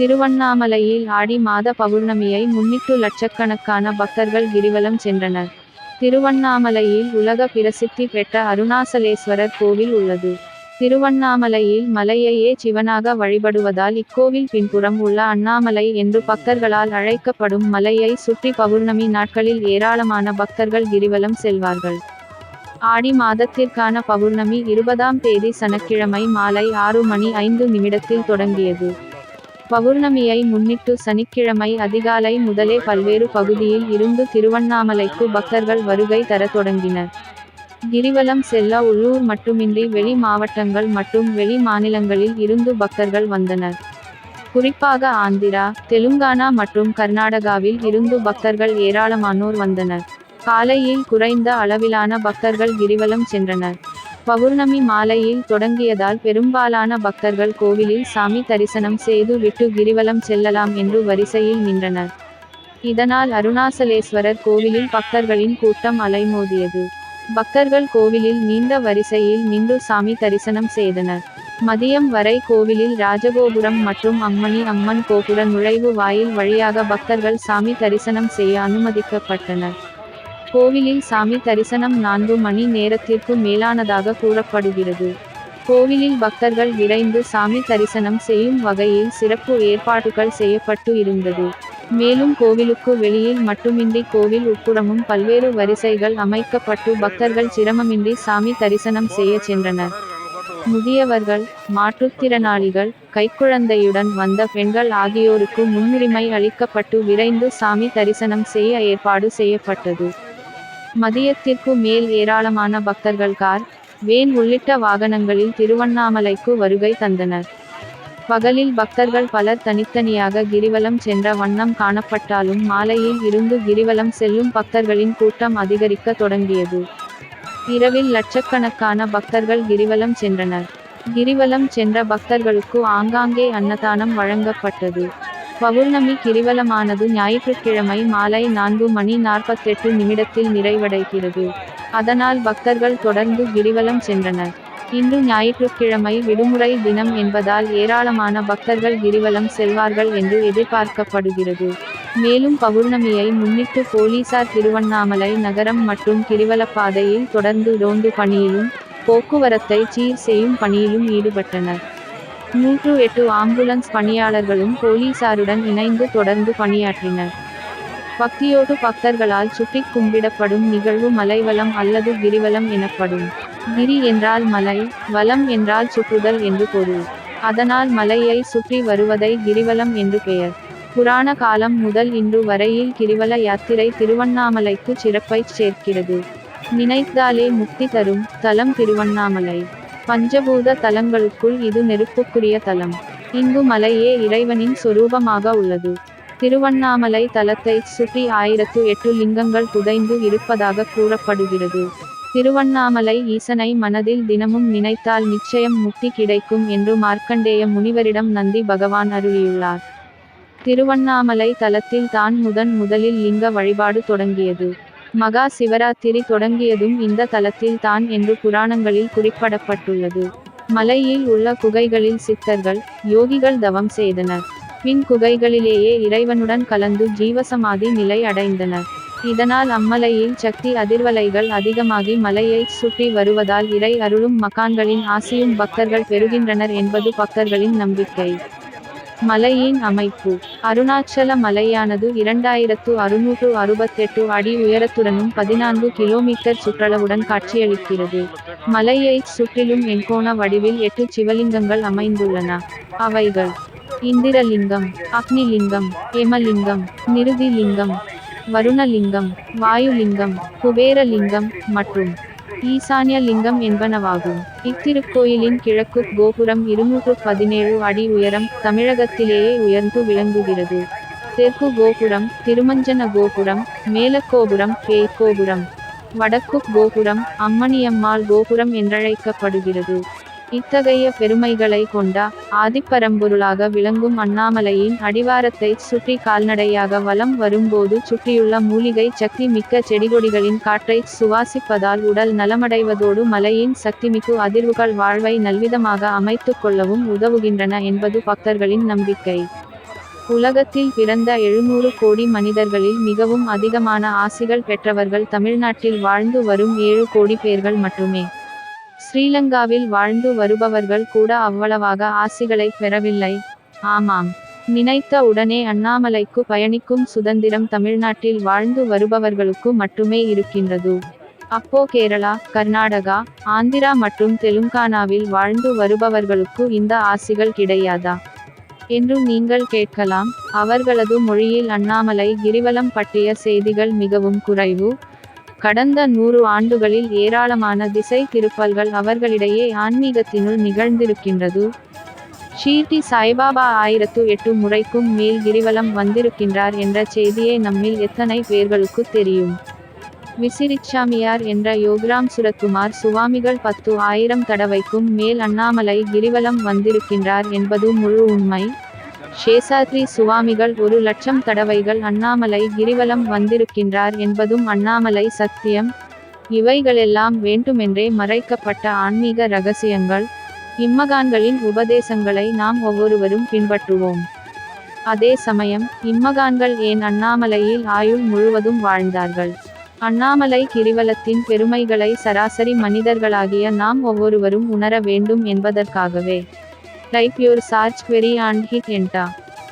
திருவண்ணாமலையில் ஆடி மாத பௌர்ணமியை முன்னிட்டு லட்சக்கணக்கான பக்தர்கள் கிரிவலம் சென்றனர். திருவண்ணாமலையில் உலக பிரசித்தி பெற்ற அருணாசலேஸ்வரர் கோவில் உள்ளது. திருவண்ணாமலையில் மலையையே சிவனாக வழிபடுவதால் இக்கோவில் பின்புறம் உள்ள அண்ணாமலை என்று பக்தர்களால் அழைக்கப்படும் மலையை சுற்றி பௌர்ணமி நாட்களில் ஏராளமான பக்தர்கள் கிரிவலம் செல்வார்கள். ஆடி மாதத்திற்கான பௌர்ணமி இருபதாம் தேதி சனிக்கிழமை மாலை ஆறு மணி ஐந்து நிமிடத்தில் தொடங்கியது. பௌர்ணமியை முன்னிட்டு சனிக்கிழமை அதிகாலை முதலே பல்வேறு பகுதியில் இருந்து திருவண்ணாமலைக்கு பக்தர்கள் வருகை தர தொடங்கினர். கிரிவலம் செல்ல உள்ளூர் மட்டுமின்றி வெளி மாவட்டங்கள் மற்றும் வெளி மாநிலங்களில் இருந்து பக்தர்கள் வந்தனர். குறிப்பாக ஆந்திரா தெலுங்கானா மற்றும் கர்நாடகாவில் இருந்து பக்தர்கள் ஏராளமானோர் வந்தனர். காலையில் குறைந்த அளவிலான பக்தர்கள் கிரிவலம் சென்றனர். பௌர்ணமி மாலையில் தொடங்கியதால் பெரும்பாலான பக்தர்கள் கோவிலில் சாமி தரிசனம் செய்து விட்டு கிரிவலம் செல்லலாம் என்று வரிசையில் நின்றனர். இதனால் அருணாசலேஸ்வரர் கோவிலில் பக்தர்களின் கூட்டம் அலைமோதியது. பக்தர்கள் கோவிலில் நீண்ட வரிசையில் நின்று சாமி தரிசனம் செய்தனர். மதியம் வரை கோவிலில் ராஜகோபுரம் மற்றும் அம்மணி அம்மன் கோபுர நுழைவு வாயில் வழியாக பக்தர்கள் சாமி தரிசனம் செய்ய அனுமதிக்கப்பட்டனர். கோவிலில் சாமி தரிசனம் நான்கு மணி நேரத்திற்கு மேலானதாக கூறப்படுகிறது. கோவிலில் பக்தர்கள் விரைந்து சாமி தரிசனம் செய்யும் வகையில் சிறப்பு ஏற்பாடுகள் செய்யப்பட்டு இருந்தது. மேலும் கோவிலுக்கு வெளியில் மட்டுமின்றி கோவில் உட்புறமும் பல்வேறு வரிசைகள் அமைக்கப்பட்டு பக்தர்கள் சிரமமின்றி சாமி தரிசனம் செய்ய சென்றனர். முதியவர்கள் மாற்றுத்திறனாளிகள் கைக்குழந்தையுடன் வந்த பெண்கள் ஆகியோருக்கு முன்னுரிமை அளிக்கப்பட்டு விரைந்து சாமி தரிசனம் செய்ய ஏற்பாடு செய்யப்பட்டது. மதியத்திற்கு மேல் ஏராளமான பக்தர்கள் கார் வேன் உள்ளிட்ட வாகனங்களில் திருவண்ணாமலைக்கு வருகை தந்தனர். பகலில் பக்தர்கள் பலர் தனித்தனியாக கிரிவலம் சென்ற வண்ணம் காணப்பட்டாலும் மாலையில் இருந்து கிரிவலம் செல்லும் பக்தர்களின் கூட்டம் அதிகரிக்க தொடங்கியது. இரவில் லட்சக்கணக்கான பக்தர்கள் கிரிவலம் சென்றனர். கிரிவலம் சென்ற பக்தர்களுக்கு ஆங்காங்கே அன்னதானம் வழங்கப்பட்டது. பௌர்ணமி கிரிவலமானது ஞாயிற்றுக்கிழமை மாலை நான்கு மணி நாற்பத்தெட்டு நிமிடத்தில் நிறைவடைகிறது. அதனால் பக்தர்கள் தொடர்ந்து கிரிவலம் சென்றனர். இன்று ஞாயிற்றுக்கிழமை விடுமுறை தினம் என்பதால் ஏராளமான பக்தர்கள் கிரிவலம் செல்வார்கள் என்று எதிர்பார்க்கப்படுகிறது. மேலும் பௌர்ணமியை முன்னிட்டு போலீசார் திருவண்ணாமலை நகரம் மற்றும் கிரிவலப்பாதையில் தொடர்ந்து ரோந்து பணியிலும் போக்குவரத்தை சீர் செய்யும் பணியிலும் ஈடுபட்டனர். நூற்று எட்டு ஆம்புலன்ஸ் பணியாளர்களும் போலீசாருடன் இணைந்து தொடர்ந்து பணியாற்றினர். பக்தியோடு பக்தர்களால் சுற்றி கும்பிடப்படும் நிகழ்வு மலைவலம் அல்லது கிரிவலம் எனப்படும். கிரி என்றால் மலை வலம் என்றால் சுற்றுதல் என்று பொருள். அதனால் மலையை சுற்றி வருவதை கிரிவலம் என்று பெயர். புராண காலம் முதல் இன்று வரையில் கிரிவல யாத்திரை திருவண்ணாமலைக்கு சிறப்பைச் சேர்க்கிறது. நினைத்தாலே முக்தி தரும் தலம் திருவண்ணாமலை. பஞ்சபூத தலங்களுக்குள் இது நெருப்புக்குரிய தலம். இங்கு மலையே இறைவனின் சொரூபமாக உள்ளது. திருவண்ணாமலை தலத்தை சுற்றி ஆயிரத்து எட்டு லிங்கங்கள் புதைந்து இருப்பதாக கூறப்படுகிறது. திருவண்ணாமலை ஈசனை மனதில் தினமும் நினைத்தால் நிச்சயம் முக்தி கிடைக்கும் என்று மார்க்கண்டேய முனிவரிடம் நந்தி பகவான் அருளியுள்ளார். திருவண்ணாமலை தலத்தில் தான் முதன் முதலில் லிங்க வழிபாடு தொடங்கியது. மகா சிவராத்திரி தொடங்கியதும் இந்த தலத்தில் தான் என்று புராணங்களில் குறிப்பிடப்பட்டுள்ளது. மலையில் உள்ள குகைகளில் சித்தர்கள் யோகிகள் தவம் செய்தனர். பின் குகைகளிலேயே இறைவனுடன் கலந்து ஜீவசமாதி நிலை அடைந்தனர். இதனால் அம்மலையில் சக்தி அதிர்வலைகள் அதிகமாகி மலையை சுற்றி வருவதால் இறை அருளும் மகான்களின் ஆசியும் பக்தர்கள் பெறுகின்றனர் என்பது பக்தர்களின் நம்பிக்கை. மலையின் அமைப்பு. அருணாச்சல மலையானது இரண்டாயிரத்து அறுநூற்று அறுபத்தெட்டு அடி உயரத்துடனும் பதினான்கு கிலோமீட்டர் சுற்றளவுடன் காட்சியளிக்கிறது. மலையை சுற்றிலும் எண்கோண வடிவில் எட்டு சிவலிங்கங்கள் அமைந்துள்ளன. அவைகள் இந்திரலிங்கம் அக்னிலிங்கம் எமலிங்கம் நிருதிலிங்கம் வருணலிங்கம் வாயுலிங்கம் குபேரலிங்கம் மற்றும் ஈசான்ய லிங்கம் என்பனவாகும். இத்திருக்கோயிலின் கிழக்கு கோபுரம் இருநூற்று பதினேழு அடி உயரம் தமிழகத்திலேயே உயர்ந்து விளங்குகிறது. தெற்கு கோபுரம் திருமஞ்சன கோபுரம் மேலக்கோபுரம் பேய் கோபுரம். வடக்கு கோபுரம் அம்மணியம்மாள் கோபுரம் என்றழைக்கப்படுகிறது. இத்தகைய பெருமைகளை கொண்ட ஆதிப்பரம்பொருளாக விளங்கும் அண்ணாமலையின் அடிவாரத்தை சுற்றி கால்நடையாக வலம் வரும்போது சுற்றியுள்ள மூலிகை சக்தி மிக்க செடிகொடிகளின் காற்றை சுவாசிப்பதால் உடல் நலமடைவதோடு மலையின் சக்திமிக்கு அதிர்வுகள் வாழ்வை நல்விதமாக அமைத்துக் கொள்ளவும் உதவுகின்றன என்பது பக்தர்களின் நம்பிக்கை. உலகத்தில் பிறந்த எழுநூறு கோடி மனிதர்களில் மிகவும் அதிகமான ஆசிகள் பெற்றவர்கள் தமிழ்நாட்டில் வாழ்ந்து வரும் ஏழு கோடி பேர்கள் மட்டுமே. ஸ்ரீலங்காவில் வாழ்ந்து வருபவர்கள் கூட அவ்வளவாக ஆசிகளை பெறவில்லை. ஆமாம். நினைத்த உடனே அண்ணாமலைக்கு பயணிக்கும் சுதந்திரம் தமிழ்நாட்டில் வாழ்ந்து வருபவர்களுக்கு மட்டுமே இருக்கின்றது. அப்போ கேரளா கர்நாடகா ஆந்திரா மற்றும் தெலுங்கானாவில் வாழ்ந்து வருபவர்களுக்கு இந்த ஆசிகள் கிடையாதா? என்று நீங்கள் கேட்கலாம். அவர்களது மொழியில் அண்ணாமலை கிரிவலம் பற்றிய செய்திகள் மிகவும் குறைவு. கடந்த நூறு ஆண்டுகளில் ஏராளமான திசை திருப்பல்கள் அவர்களிடையே ஆன்மீகத்தினுள் நிகழ்ந்திருக்கின்றது. ஷீர்டி சாய்பாபா ஆயிரத்து எட்டு முறைக்கும் மேல் கிரிவலம் வந்திருக்கின்றார் என்ற செய்தியே நம்மில் எத்தனை பேர்களுக்கு தெரியும். விசிறிச்சாமியார் என்ற யோகிராம் சுரத்குமார் சுவாமிகள் பத்து ஆயிரம் தடவைக்கும் மேல் அண்ணாமலை கிரிவலம் வந்திருக்கின்றார் என்பது முழு உண்மை. சேஷாத்ரி சுவாமிகள் ஒரு லட்சம் தடவைகள் அண்ணாமலை கிரிவலம் வந்திருக்கின்றார் என்பதும் அண்ணாமலை சத்தியம். இவைகளெல்லாம் வேண்டுமென்றே மறைக்கப்பட்ட ஆன்மீக ரகசியங்கள். இம்மகான்களின் உபதேசங்களை நாம் ஒவ்வொருவரும் பின்பற்றுவோம். அதே சமயம் இம்மகான்கள் ஏன் அண்ணாமலையில் ஆயுள் முழுவதும் வாழ்ந்தார்கள்? அண்ணாமலை கிரிவலத்தின் பெருமைகளை சராசரி மனிதர்களாகிய நாம் ஒவ்வொருவரும் உணர வேண்டும் என்பதற்காகவே. Type your search query and hit enter.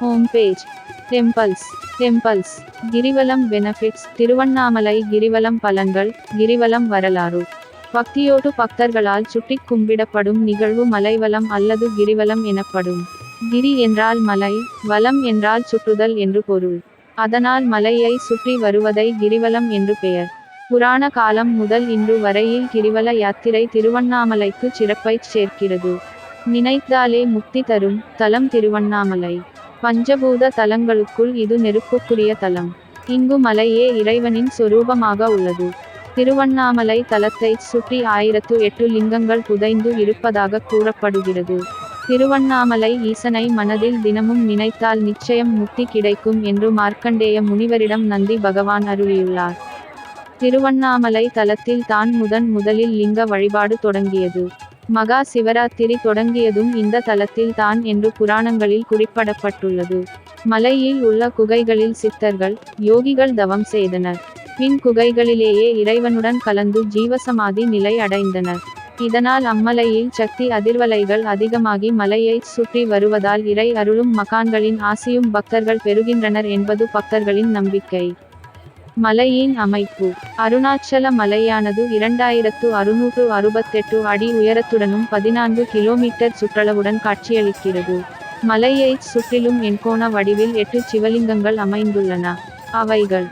Home page temples temples Girivalam benefits Tiruvannamalai Girivalam பலன்கள் கிரிவலம் வரலாறு பக்தியோடு பக்தர்களால் சுட்டிக் கும்பிடப்படும் நிகழ்வு மலைவலம் அல்லது கிரிவலம் எனப்படும் கிரி என்றால் மலை வலம் என்றால் சுற்றுதல் என்று பொருள் அதனால் மலையை சுற்றி வருவதை கிரிவலம் என்று பெயர் புராண காலம் முதல் இன்று வரையில் கிரிவல யாத்திரை திருவண்ணாமலைக்கு சிறப்பைச் சேர்க்கிறது நினைத்தாலே முக்தி தரும் தலம் திருவண்ணாமலை. பஞ்சபூத தலங்களுக்குள் இது நெருப்புக்குரிய தலம். இங்கு மலையே இறைவனின் சொரூபமாக உள்ளது. திருவண்ணாமலை தலத்தை சுற்றி ஆயிரத்து எட்டு லிங்கங்கள் புதைந்து இருப்பதாக கூறப்படுகிறது. திருவண்ணாமலை ஈசனை மனதில் தினமும் நினைத்தால் நிச்சயம் முக்தி கிடைக்கும் என்று மார்க்கண்டேய முனிவரிடம் நந்தி பகவான் அருளியுள்ளார். திருவண்ணாமலை தலத்தில் தான் முதன் முதலில் லிங்க வழிபாடு தொடங்கியது. மகா சிவராத்திரி தொடங்கியதும் இந்த தலத்தில் தான் என்று புராணங்களில் குறிப்பிடப்பட்டுள்ளது. மலையில் உள்ள குகைகளில் சித்தர்கள் யோகிகள் தவம் செய்தனர். பின் குகைகளிலேயே இறைவனுடன் கலந்து ஜீவசமாதி நிலை அடைந்தனர். இதனால் அம்மலையில் சக்தி அதிர்வலைகள் அதிகமாகி மலையைச் சுற்றி வருவதால் இறை அருளும் மகான்களின் ஆசியும் பக்தர்கள் பெறுகின்றனர் என்பது பக்தர்களின் நம்பிக்கை. மலையின் அமைப்பு. அருணாச்சல மலையானது இரண்டாயிரத்து அறுநூற்று அறுபத்தெட்டு அடி உயரத்துடனும் பதினான்கு கிலோமீட்டர் சுற்றளவுடன் காட்சியளிக்கிறது. மலையைச் சுற்றிலும் எண்கோண வடிவில் எட்டு சிவலிங்கங்கள் அமைந்துள்ளன. அவைகள்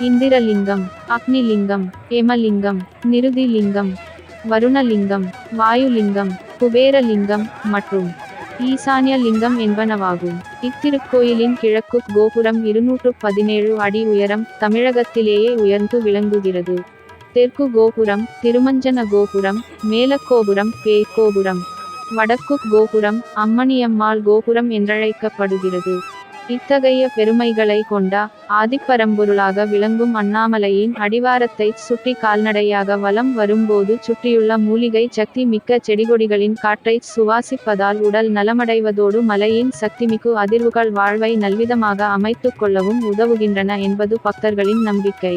இந்திரலிங்கம் அக்னிலிங்கம் ஏமலிங்கம் நிருதிலிங்கம் வருணலிங்கம் வாயுலிங்கம் குபேரலிங்கம் மற்றும் ஈசான்ய லிங்கம் என்பனவாகும். இத்திருக்கோயிலின் கிழக்கு கோபுரம் இருநூற்று பதினேழு அடி உயரம் தமிழகத்திலேயே உயர்ந்து விளங்குகிறது. தெற்கு கோபுரம் திருமஞ்சன கோபுரம் மேலக்கோபுரம் பேய்கோபுரம் வடக்கு கோபுரம் அம்மணியம்மாள் கோபுரம் என்றழைக்கப்படுகிறது. இத்தகைய பெருமைகளை கொண்ட ஆதிப்பரம்பொருளாக விளங்கும் அண்ணாமலையின் அடிவாரத்தை சுற்றி கால்நடையாக வலம் வரும்போது சுற்றியுள்ள மூலிகை சக்தி மிக்க செடிகொடிகளின் காற்றை சுவாசிப்பதால் உடல் நலமடைவதோடு மலையின் சக்திமிகு அதிர்வுகள் வாழ்வை நல்விதமாக அமைத்துக் கொள்ளவும் உதவுகின்றன என்பது பக்தர்களின் நம்பிக்கை.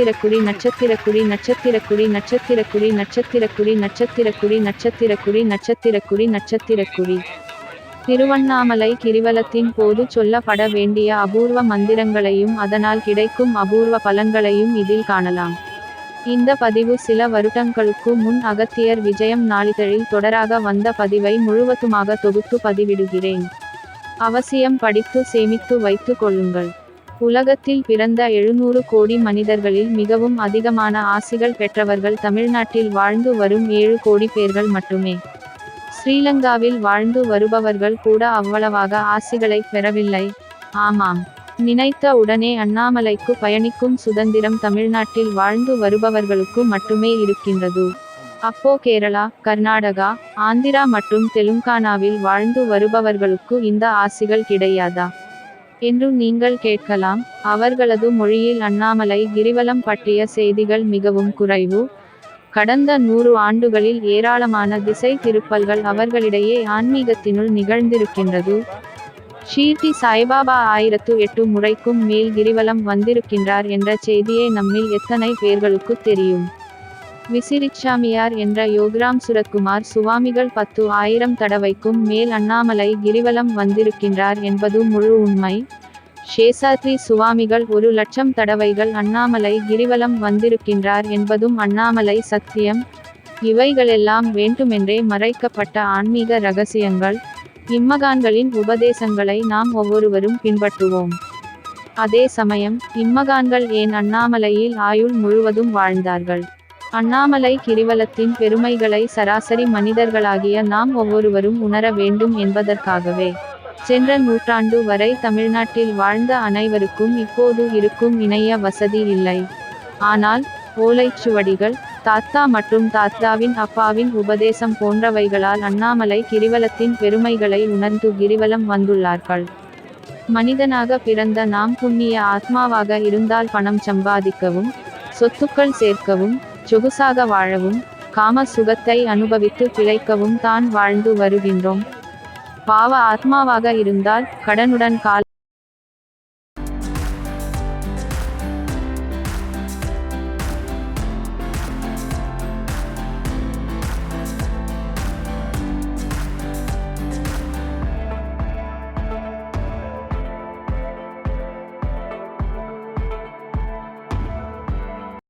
நட்சத்திரக்குறி நட்சத்திரக்குறி நட்சத்திரக்குறி நட்சத்திரக்குறி நட்சத்திரக்குறி நட்சத்திரக்குறி நட்சத்திரக்குறி நட்சத்திரக்குறி நட்சத்திரக்குறி திருவண்ணாமலை கிரிவலத்தின் போது சொல்லப்பட வேண்டிய அபூர்வ மந்திரங்களையும் அதனால் கிடைக்கும் அபூர்வ பலன்களையும் இதில் காணலாம். இந்த பதிவு சில வருடங்களுக்கு முன் அகத்தியர் விஜயம் நாளிதழில் தொடராக வந்த பதிவை முழுவதுமாக தொகுத்து பதிவிடுகிறேன். அவசியம் படித்து சேமித்து வைத்து கொள்ளுங்கள். உலகத்தில் பிறந்த எழுநூறு கோடி மனிதர்களில் மிகவும் அதிகமான ஆசிகள் பெற்றவர்கள் தமிழ்நாட்டில் வாழ்ந்து வரும் ஏழு கோடி பேர்கள் மட்டுமே. ஸ்ரீலங்காவில் வாழ்ந்து வருபவர்கள் கூட அவ்வளவாக ஆசிகளை பெறவில்லை. ஆமாம். நினைத்த உடனே அண்ணாமலைக்கு பயணிக்கும் சுதந்திரம் தமிழ்நாட்டில் வாழ்ந்து வருபவர்களுக்கு மட்டுமே இருக்கின்றது. அப்போ கேரளா கர்நாடகா ஆந்திரா மற்றும் தெலுங்கானாவில் வாழ்ந்து வருபவர்களுக்கு இந்த ஆசிகள் கிடையாதா? என்றும் நீங்கள் கேட்கலாம். அவர்களது மொழியில் அண்ணாமலை கிரிவலம் பற்றிய செய்திகள் மிகவும் குறைவு. கடந்த நூறு ஆண்டுகளில் ஏராளமான திசை திருப்பல்கள் அவர்களிடையே ஆன்மீகத்தினுள் நிகழ்ந்திருக்கின்றது. ஷீர்டி சாய்பாபா ஆயிரத்து எட்டு முறைக்கும் மேல் கிரிவலம் வந்திருக்கின்றார் என்ற செய்தியே நம்மில் எத்தனை பேர்களுக்கு தெரியும். விசிறிச்சாமியார் என்ற யோகிராம் சுரத்குமார் சுவாமிகள் பத்து ஆயிரம் தடவைக்கும் மேல் அண்ணாமலை கிரிவலம் வந்திருக்கின்றார் என்பது முழு உண்மை. சேஷாத்ரி சுவாமிகள் ஒரு லட்சம் தடவைகள் அண்ணாமலை கிரிவலம் வந்திருக்கின்றார் என்பதும் அண்ணாமலை சத்தியம். இவைகளெல்லாம் வேண்டுமென்றே மறைக்கப்பட்ட ஆன்மீக ரகசியங்கள். இம்மகான்களின் உபதேசங்களை நாம் ஒவ்வொருவரும் பின்பற்றுவோம். அதே சமயம் இம்மகான்கள் ஏன் அண்ணாமலையில் ஆயுள் முழுவதும் வாழ்ந்தார்கள்? அண்ணாமலை கிரிவலத்தின் பெருமைகளை சராசரி மனிதர்களாகிய நாம் ஒவ்வொருவரும் உணர வேண்டும் என்பதற்காகவே சென்ற நூற்றாண்டு வரை தமிழ்நாட்டில் வாழ்ந்த அனைவருக்கும் இப்போது இருக்கும் இணைய வசதி இல்லை. ஆனால் ஓலைச்சுவடிகள் தாத்தா மற்றும் தாத்தாவின் அப்பாவின் உபதேசம் போன்றவைகளால் அண்ணாமலை கிரிவலத்தின் பெருமைகளை உணர்ந்து கிரிவலம் வந்துள்ளார்கள். மனிதனாக பிறந்த நாம் புண்ணிய ஆத்மாவாக இருந்தால் பணம் சம்பாதிக்கவும் சொத்துக்கள் சேர்க்கவும் சொகுசாக வாழவும் காம சுகத்தை அனுபவித்து பிழைக்கவும் தான் வாழ்ந்து வருகின்றோம். பாவ ஆத்மாவாக இருந்தால் கடனுடன் கால்